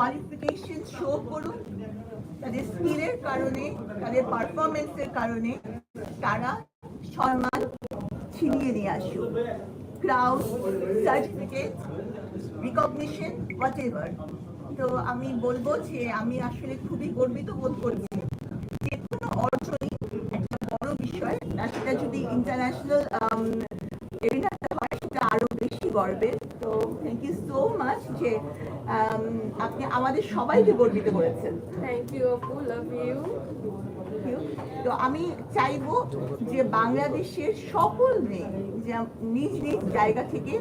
Qualification show করুন, তাদের স্কিলের কারণে, তাদের পারফরমেন্সের কারণে তারা সম্মান ছিনিয়ে নিয়ে আসুক। Crowd certificate recognition whatever তো আমি বলব যে আমি আসলে খুবই গর্বিত বোধ করছি যে কোনো অর্জনই একটা বড় বিষয়। আর সেটা যদি ইন্টারন্যাশনাল এরিনাতে হয় সেটা আরও বেশি গর্বের তো থ্যাংক ইউ সো মাচ যে um, আপনি আমাদের সবাইকে গর্বিত করেছেন Apu. Love you. Thank you. তো আমি চাইব যে বাংলাদেশের সকল মেয়ে যে নিজ নিজ জায়গা থেকে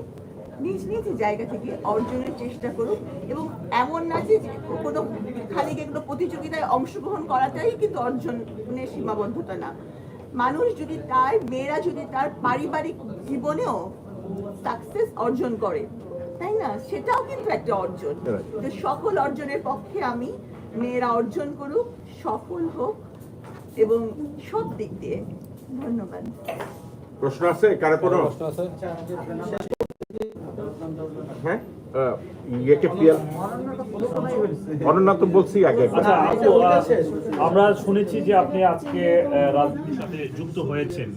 নিজ নিজ জায়গা থেকে অর্জনের চেষ্টা করুক এবং এমন না যে কোনো খালি কোনো প্রতিযোগিতায় অংশগ্রহণ করাটাই কিন্তু অর্জনের সীমাবদ্ধতা না মানুষ যদি তার মেয়েরা যদি তার পারিবারিক জীবনেও সাকসেস অর্জন করে। তাই না? সেটাও কিন্তু একটা অর্জন। তো সকল অর্জনের পক্ষে আমি মেয়েরা অর্জন করুক সফল হোক এবং সব দিক দিয়ে ধন্যবাদ। প্রশ্ন আছে? কারও কোনো? অনন্যা তো বলছি আগে আমরা শুনেছি যে আপনি আজকে রাজনীতির সাথে যুক্ত হয়েছেন।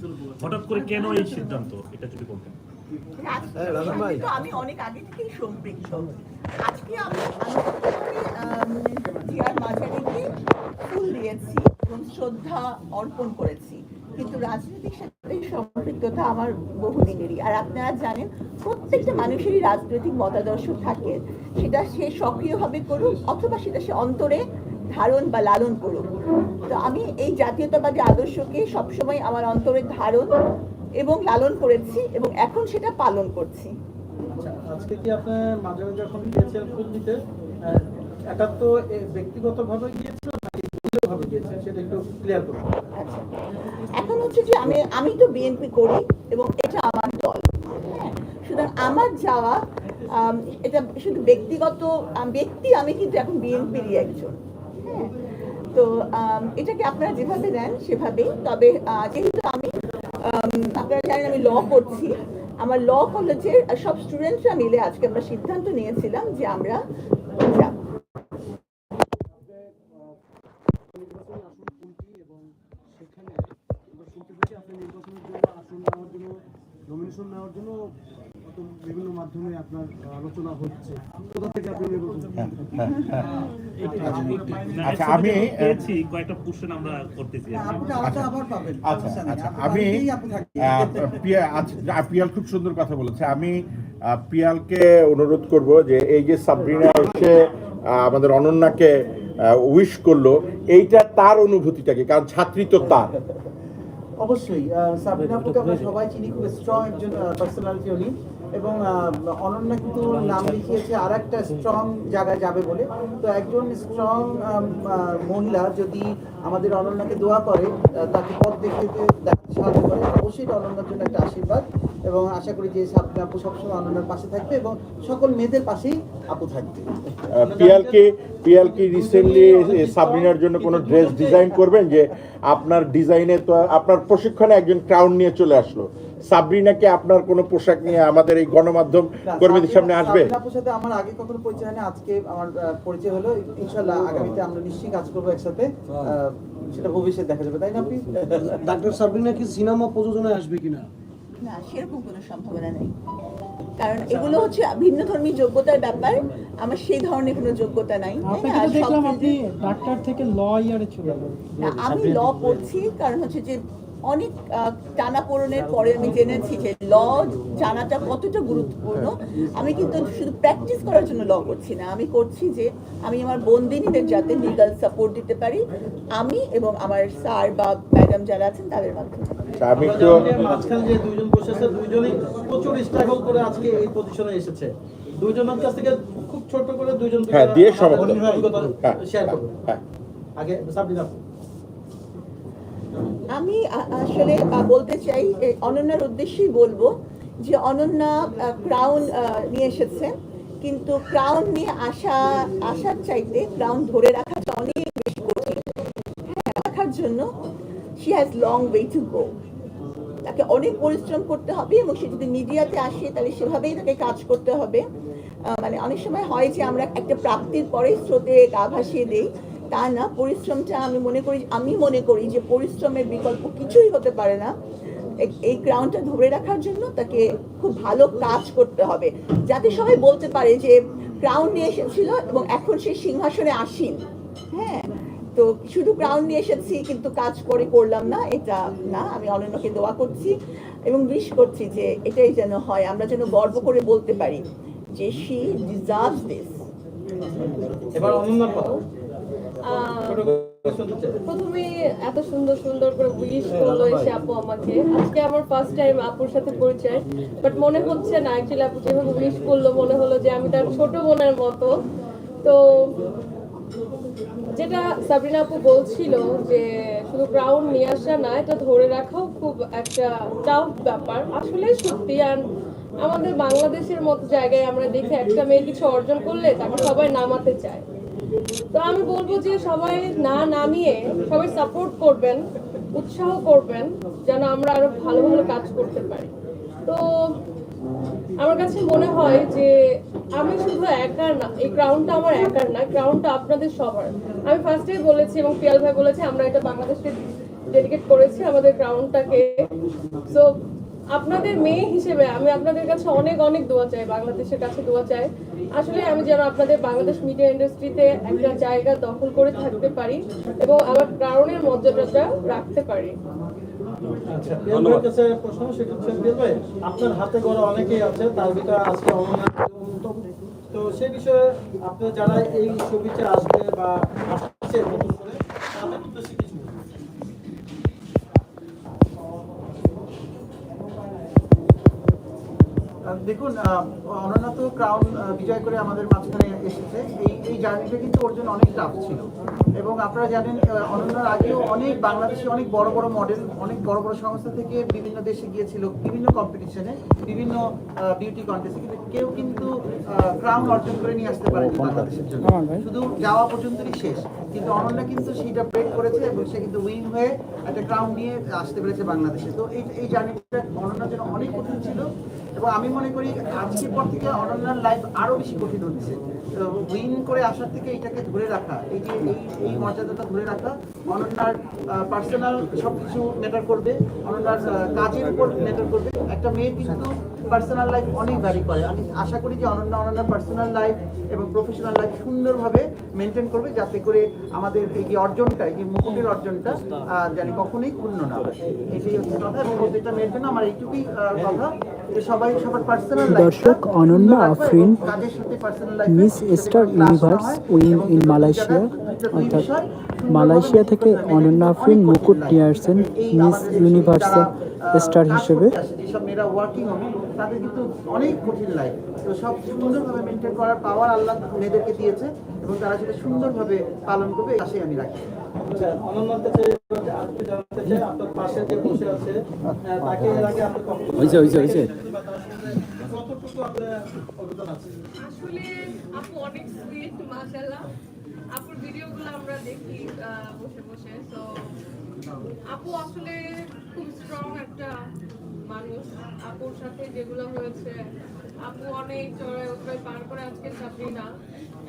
হঠাৎ করে কেন এই সিদ্ধান্ত? এটা যদি বলতেন। জানেন, প্রত্যেকটা মানুষেরই রাজনৈতিক মতাদর্শ থাকে। সেটা সে সক্রিয়ভাবে করুক অথবা সেটা সে অন্তরে ধারণ বা লালন করুক। তো আমি এই জাতীয়তাবাদী আদর্শকে সবসময় আমার অন্তরে ধারণ এবং লালন করেছি এবং এখন সেটা পালন করছি। আচ্ছা, আজকে কি আপনার মাঝে মাঝে যখন ফুল দিতে আহ, একাত্ম এ, ব্যক্তিগতভাবে গিয়েছিল নাকি গিয়েছেন সেটা একটু ক্লিয়ার করুন। আচ্ছা এখন হচ্ছে যে আমি আমি তো বিএনপি করি এবং এটা আমার দল হ্যাঁ, সুতরাং আমার যাওয়া এটা শুধু ব্যক্তিগত ব্যক্তি আমি কিন্তু এখন বিএনপিরই একজন হ্যাঁ? তো এটাকে আপনারা যেভাবে নেন সেভাবেই তবে যেহেতু আমি আম, আপনারা জানেন আমি ল করছি। আমার ল কলেজের সব স্টুডেন্টরা মিলে আজকে আমরা সিদ্ধান্ত নিয়েছিলাম যে আমরা যাব। সেখানে জন্য নেওয়ার জন্য নমিনেশন নেওয়ার জন্য হয়তো বিভিন্ন মাধ্যমে আপনার আলোচনা হচ্ছে। কোথা থেকে আপনি আচ্ছা, আমি, কয়েকটা কোশ্চেন আমরা করতেছি আচ্ছা আচ্ছা আমি আচ্ছা, পিয়াল খুব সুন্দর কথা বলেছে। আমি পিয়ালকে অনুরোধ করব যে এই যে সাবরিনা এসে আমাদের অনন্যাকে উইশ করল এইটা তার অনুভূতিটাকে কারণ ছাত্রী তো তার। অবশ্যই সাবরিনা আপুকে আমরা সবাই চিনি খুব স্ট্রং একজন পার্সোনালিটি উনি। এবং অনন্যা কিন্তু নাম লিখিয়েছে আর একটা স্ট্রং জায়গায় যাবে বলে। তো একজন স্ট্রং মহিলা যদি আমাদের অনন্যাকে দোয়া করে তাকে পথ দেখিয়ে দেখাতে সাহায্য করে, অবশ্যই অনন্যার জন্য একটা আশীর্বাদ। এবং আশা করি যে আপু সবসময় অনন্যার পাশে থাকবে এবং সকল মেয়েদের পাশেই আপু থাকবে। আহ, পিয়াল কি পিয়াল কি রিসেন্টলি সাবরিনার জন্য কোনো ড্রেস ডিজাইন করবেন যে আপনার ডিজাইনে তো আপনার প্রশিক্ষণে একজন ক্রাউন নিয়ে চলে আসলো। সাবরিনাকে আপনার কোনো পোশাক নিয়ে আমাদের এই গণমাধ্যম কর্মীদের সামনে আসবে? আপুর সাথে আমার আগে কখনো পরিচয় হয়নি আজকে আমার পরিচয় হলো। ইনশাল্লাহ আগামীতে আমরা নিশ্চয়ই কাজ করব একসাথে। আহ, সেটা ভবিষ্যৎ দেখা যাবে তাই না আপনি ডাক্তার সাবরিনা কি সিনেমা প্রযোজনায় আসবে কিনা? না সেরকম কোনো সম্ভাবনা নেই। কারণ এগুলো হচ্ছে ভিন্ন ধর্মী যোগ্যতার ব্যাপার। আমার সেই ধরনের কোনো যোগ্যতা নাই তাই আপনাকে না? তো সব দেখলাম আপনি ডাক্তার থেকে ল ইয়ারে চলে আমি ল পড়ছি কারণ হচ্ছে যে অনেক টানা পড়নের পরে আমি জেনেছি যে ল জানাটা কতটা গুরুত্বপূর্ণ। আমি কিন্তু শুধু প্র্যাকটিস করার জন্য ল করছি না। আমি করছি যে আমি আমার বন্দিনীদের যাতে লিগাল সাপোর্ট দিতে পারি। আমি এবং আমার স্যার বা ম্যাডাম যারা আছেন তাদের মাধ্যমে। আমি একটু মাঝখানে যে দুইজন বসে আছে দুইজনই প্রচুর স্ট্রাগল করে আজকে এই পজিশনে এসেছে। দুইজনের কাছ থেকে খুব ছোট করে দুইজন হ্যাঁ, দিয়ে সমাপ্ত। হ্যাঁ, শেয়ার করব। হ্যাঁ আগে সাবরিনা। আমি আসলে বলতে চাই অনন্যার উদ্দেশ্যেই বলব যে অনন্যা ক্রাউন নিয়ে এসেছে। কিন্তু ক্রাউন নিয়ে আসা আসার চাইতে ক্রাউন ধরে রাখাটা অনেক বেশি কঠিন। হ্যাঁ, রাখার জন্য she has long way to go তাকে অনেক পরিশ্রম করতে হবে এবং সে যদি মিডিয়াতে আসে তাহলে সেভাবেই তাকে কাজ করতে হবে। মানে অনেক সময় হয় যে আমরা একটা প্রাপ্তির পরে স্রোতে গা ভাসিয়ে দেই। তা না, পরিশ্রমটা আমি মনে করি, আমি মনে করি যে পরিশ্রমের বিকল্প কিছুই হতে পারে না। এই- গ্রাউন্ডটা ধরে রাখার জন্য তাকে খুব ভালো কাজ করতে হবে। যাতে সবাই বলতে পারে যে ক্রাউন নিয়ে এসেছিল এবং এখন সে সিংহাসনে আসীন। হ্যাঁ তো শুধু ক্রাউন নিয়ে এসেছি কিন্তু কাজ করে করলাম না, এটা না, আমি অনন্যকে দোয়া করছি এবং উইশ করছি যে এটাই যেন হয়, আমরা যেন গর্ব করে বলতে পারি যে শি ডিজার্ভ দিস এবার অনন্যার কথা। প্রথমে এত সুন্দর সুন্দর করে উইশ করল এসে আপু আমাকে। আজকে আমার ফার্স্ট টাইম আপুর সাথে পরিচয় বাট মনে হচ্ছে না অ্যাকচুয়ালি আপু যেভাবে উইশ করল, মনে হলো যে আমি তার ছোট বোনের মতো। তো যেটা সাবরিনা আপু বলছিল যে শুধু ক্রাউন নিয়ে আসা না, এটা ধরে রাখাও খুব একটা টাফ ব্যাপার। আসলে সত্যি, আর আমাদের বাংলাদেশের মতো জায়গায় আমরা দেখি একটা মেয়ে কিছু অর্জন করলে তাকে সবাই নামাতে চায়। তো আমি বলব যে সবাই না নামিয়ে সবাই সাপোর্ট করবেন, উৎসাহ করবেন, যেন আমরা আরও ভালো ভালো কাজ করতে পারি। তো আমার কাছে মনে হয় যে আমি শুধু একার না, এই গ্রাউন্ডটা আমার একার না গ্রাউন্ডটা আপনাদের সবার। আমি ফার্স্টেই বলেছি এবং পিয়াল ভাই বলেছে, আমরা এটা বাংলাদেশকে ডেডিকেট করেছি আমাদের গ্রাউন্ডটাকে সো আপনাদের মেয়ে হিসেবে আমি আপনাদের কাছে অনেক অনেক দোয়া চাই, বাংলাদেশের কাছে দোয়া চাই। আসলে আমি যেন আপনাদের বাংলাদেশ মিডিয়া ইন্ডাস্ট্রিতে একটা জায়গা দখল করে থাকতে পারি এবং আমার গ্রাউন্ডের মর্যাদাটা রাখতে পারি। আচ্ছা আপনার হাতে গড়া অনেকেই আছে, তার ভিতরে আজকে তো সেই বিষয়ে যারা এই ছবিতে আসবে বা দেখুন অনন্যা তো ক্রাউন বিজয় করে আমাদের মাঝখানে এসেছে। এই এই জার্নিটা কিন্তু ওর জন্য অনেক টাফ ছিল। এবং আপনারা জানেন অনন্যার আগেও অনেক বাংলাদেশে অনেক বড় বড় মডেল অনেক বড় বড় সংস্থা থেকে বিভিন্ন দেশে গিয়েছিল বিভিন্ন কম্পিটিশনে বিভিন্ন বিউটি কন্টেস্টে কিন্তু কেউ কিন্তু ক্রাউন অর্জন করে নিয়ে আসতে পারেনি বাংলাদেশের জন্য। শুধু যাওয়া পর্যন্তই শেষ। কিন্তু অনন্যা কিন্তু সেটা ব্রেক করেছে এবং সে কিন্তু উইন হয়ে একটা ক্রাউন নিয়ে আসতে পেরেছে বাংলাদেশে। তো এই এই জার্নিটা অনন্যার জন্য অনেক কঠিন ছিল। এবং আমি মনে করি আজকের পর থেকে অনন্যার লাইফ আরও বেশি কঠিন হচ্ছে। উইন করে আসার থেকে এটাকে ধরে রাখা, এই যে এই এই মর্যাদাটা ধরে রাখা, অনন্যার পার্সোনাল সবকিছু ম্যাটার করবে, অনন্যার কাজের উপর ম্যাটার করবে। একটা মেয়ে কিন্তু পার্সোনাল লাইফ অনেক ভ্যারি করে। আমি আশা করি যে অনন্যা অনন্যার পার্সোনাল লাইফ এবং প্রফেশনাল লাইফ সুন্দরভাবে মেনটেন করবে যাতে করে আমাদের এই যে অর্জনটা এই যে মুকুটের অর্জনটা জানি কখনোই ক্ষুণ্ণ না হয়। এটাই হচ্ছে কথা। এবং প্রত্যেকটা মেয়ের জন্য আমার এইটুকুই কথা দর্শক, Ananya Afrin, Miss Star Universe win in Malaysia অর্থাৎ মালয়েশিয়া থেকে অনন্যা আফরিন মুকুট নিয়ে আসছেন মিস ইউনিভার্স স্টার হিসেবে। যেসব মেয়েরা ওয়ার্কিং হবে তাদের কিন্তু অনেক কঠিন লাইফ তো সব সুন্দরভাবে মেনটেন করার পাওয়ার আল্লাহ মেয়েদেরকে দিয়েছে এবং তারা সেটা সুন্দরভাবে পালন করবে আশাই আমি রাখি। আচ্ছা হয়েছে, হয়েছে, হয়েছে। আসলে আপু অনেক সুইট মাশাআল্লাহ। আপুর ভিডিওগুলো আমরা দেখি বসে বসে। তো আপু আসলে খুব স্ট্রং একটা মানুষ। আপুর সাথে যেগুলো হয়েছে, আপু অনেক চড়াই পার করে আজকে সাবরিনা।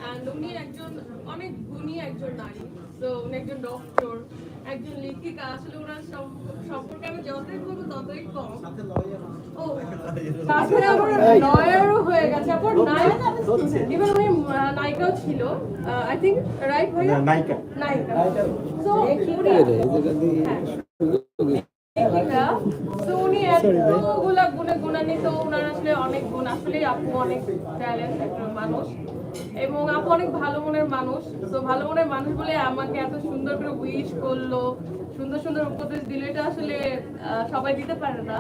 অ্যান্ড উনি একজন অনেক গুণী একজন নারী। তো উনি একজন ডক্টর একজন লেখিকা। আসলে ওনার সম্পর্কে আমি যতই বলব ততই কম। ও। তাছাড়া আবার লয়ারও হয়ে গেছে। আবার নায়ক ইভেন উনি নায়িকাও ছিল। আই থিঙ্ক রাইট ভাইয়া? নায়িকা। নায়িকা। সো উনি লেখিকা তো উনি এতগুলা গুণে গুণান্বিত ওনার আসলে অনেক গুণ। আসলে আপু অনেক ট্যালেন্ট একটা মানুষ এবং আপু অনেক ভালো মনের মানুষ। তো ভালো মনের মানুষ বলে আমাকে এত সুন্দর করে উইশ করল সুন্দর সুন্দর উপদেশ দিল। এটা আসলে সবাই দিতে পারে না।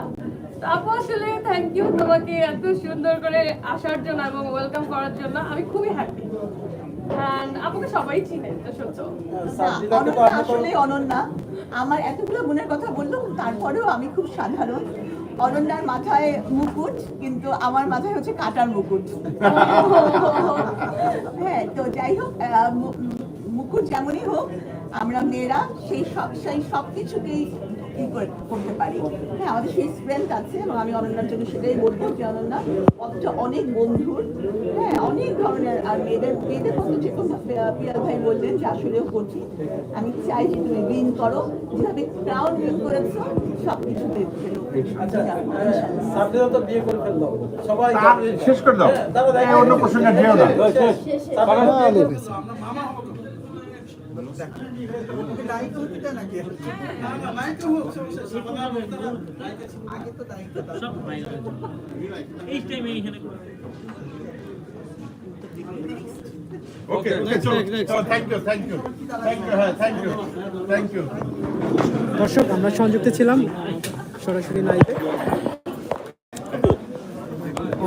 আপু আসলে থ্যাংক ইউ তোমাকে এত সুন্দর করে আসার জন্য এবং ওয়েলকাম করার জন্য। আমি খুবই হ্যাপি আপুকে সবাই চিনে সত্য। আসলে অনন্যা। আমার এতগুলো গুণের কথা বলল, তারপরেও আমি খুব সাধারণ। অরণ্যার মাথায় মুকুট, কিন্তু আমার মাথায় হচ্ছে কাটার মুকুট। হ্যাঁ তো যাই হোক মুকুট যেমনই হোক, আমরা মেয়েরা সেই সব সেই সব কিছুকেই কি করে করতে পারি? হ্যাঁ আমাদের সেই স্ট্রেংথ আছে এবং আমি অনন্যার জন্য সেটাই বলব যে অনন্যা অথচ অনেক বন্ধুর। হ্যাঁ অনেক ধরনের আর মেয়েদের মেয়েদের মতো যে কোনো পিয়াল ভাই বললেন যে আসলেও কঠিন আমি চাই যে তুমি উইন করো যেভাবে ক্রাউন উইন করেছ সব কিছুতে আচ্ছা শেষ করে দাও। হ্যাঁ। এই অন্য প্রসঙ্গে যেও না। ওকে ওকে চলো thank you thank you thank you হ্যাঁ থ্যাংক ইউ থ্যাংক ইউ দর্শক আমরা সংযুক্ত ছিলাম সরাসরি লাইভে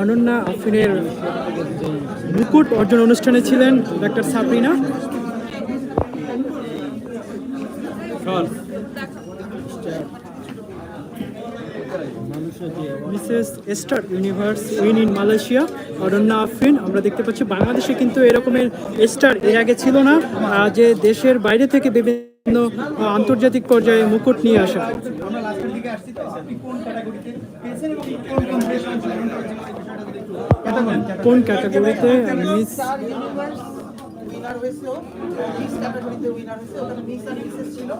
অনন্যা আফিনের মুকুট অর্জন অনুষ্ঠানে ছিলেন doctor Sabrina. Mrs Star Universe win in Malaysia Aranya Afrin. আমরা দেখতে পাচ্ছি বাংলাদেশে কিন্তু এরকমের স্টার এর আগে ছিল না যে দেশের বাইরে থেকে বিভিন্ন আন্তর্জাতিক পর্যায়ে মুকুট নিয়ে আসা। আমরা লাস্টের দিকে আসছি তো আপনি কোন ক্যাটাগরিতে মিস উইনার হয়েছে মিক্স ক্যাটাগরিতে উইনার হয়েছে ওখানে মিক্স আর মিসেস ছিল।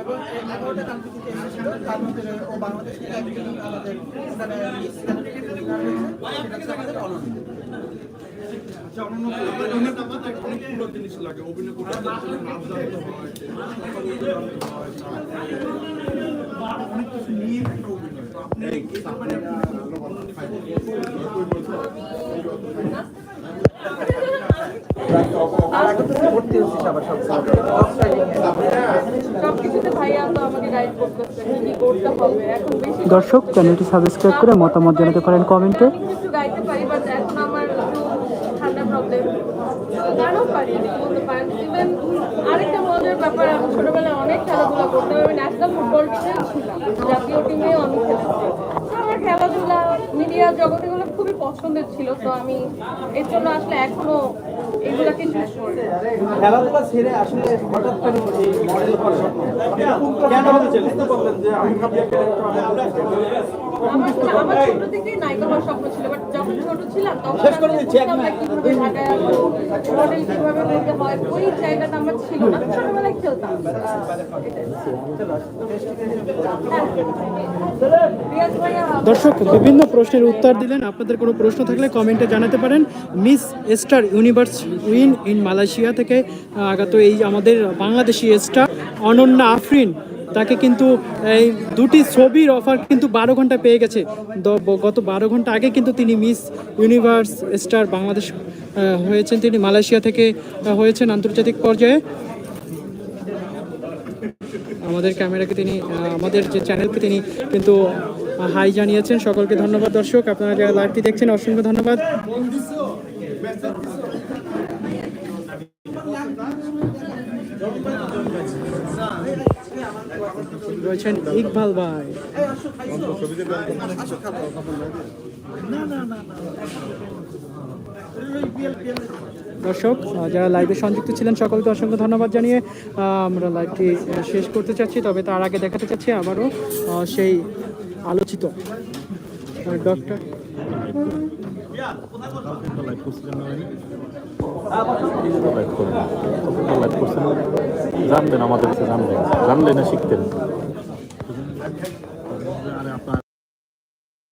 এবং এগারোটা কান্ট্রি থেকে এসেছিল তার মধ্যে ও বাংলাদেশ থেকে একজন আমাদের এখানে মিক্স ক্যাটাগরিতে উইনার হয়েছে সেটা হচ্ছে আমাদের অনন্য ভর্তি হচ্ছিস আবার সব সবকিছুতে ভাইয়া তো আমাকে গাইড করতেছে কি কি করতে হবে এখন বেশি দর্শক চ্যানেলটি সাবস্ক্রাইব করে মতামত জানাতে পারেন কমেন্টে। ব্যাপার ছোটবেলায় অনেক খেলাধুলা ন্যাশনাল ফুটবল জাতীয় টিমে অনেক মিডিয়া জগতে গুলো খুবই পছন্দের ছিল তো আমি এর জন্য আসলে এখনও এগুলাকে চুজ করি খেলাধুলা ছেড়ে আসলে হঠাৎ কেন এই মডেল হওয়ার স্বপ্ন? কেন হতে যে আমি ভাবি একটা আমার ছোট থেকেই নায়িকা হওয়ার স্বপ্ন ছিল বাট ছোট ছিলাম তখন শেষ করে আমি দিচ্ছি, বুঝতাম না কীভাবে ঢাকায় আসব মডেল কীভাবে করতে হয় ওই জায়গাটা আমার ছিল না ছোটবেলায় খেলতাম। দর্শক বিভিন্ন প্রশ্নের উত্তর দিলেন। আপনাদের কোনো প্রশ্ন থাকলে কমেন্টে জানাতে পারেন। Miss Star Universe win in Malaysia থেকে আগত এই আমাদের বাংলাদেশি স্টার অনন্যা আফরিন। তাকে কিন্তু এই দুটি ছবির অফার কিন্তু বারো ঘণ্টা পেয়ে গেছে। গত বারো ঘণ্টা আগে কিন্তু তিনি মিস ইউনিভার্স স্টার বাংলাদেশ হয়েছেন। তিনি মালয়েশিয়া থেকে হয়েছেন আন্তর্জাতিক পর্যায়ে। আমাদের ক্যামেরাকে তিনি আমাদের যে চ্যানেলকে তিনি কিন্তু হাই জানিয়েছেন। সকলকে ধন্যবাদ দর্শক। আপনারা যারা লাইভটি দেখছেন, অসংখ্য ধন্যবাদ। রয়েছেন ইকবাল ভাই। দর্শক যারা লাইভে সংযুক্ত ছিলেন, সকলকে অসংখ্য ধন্যবাদ জানিয়ে আমরা লাইভটি শেষ করতে চাচ্ছি, তবে তার আগে দেখাতে চাচ্ছি আবারও সেই আলোচিত ডক্টর জানবেন আমাদের জানবেন। জানলে না শিখতেন।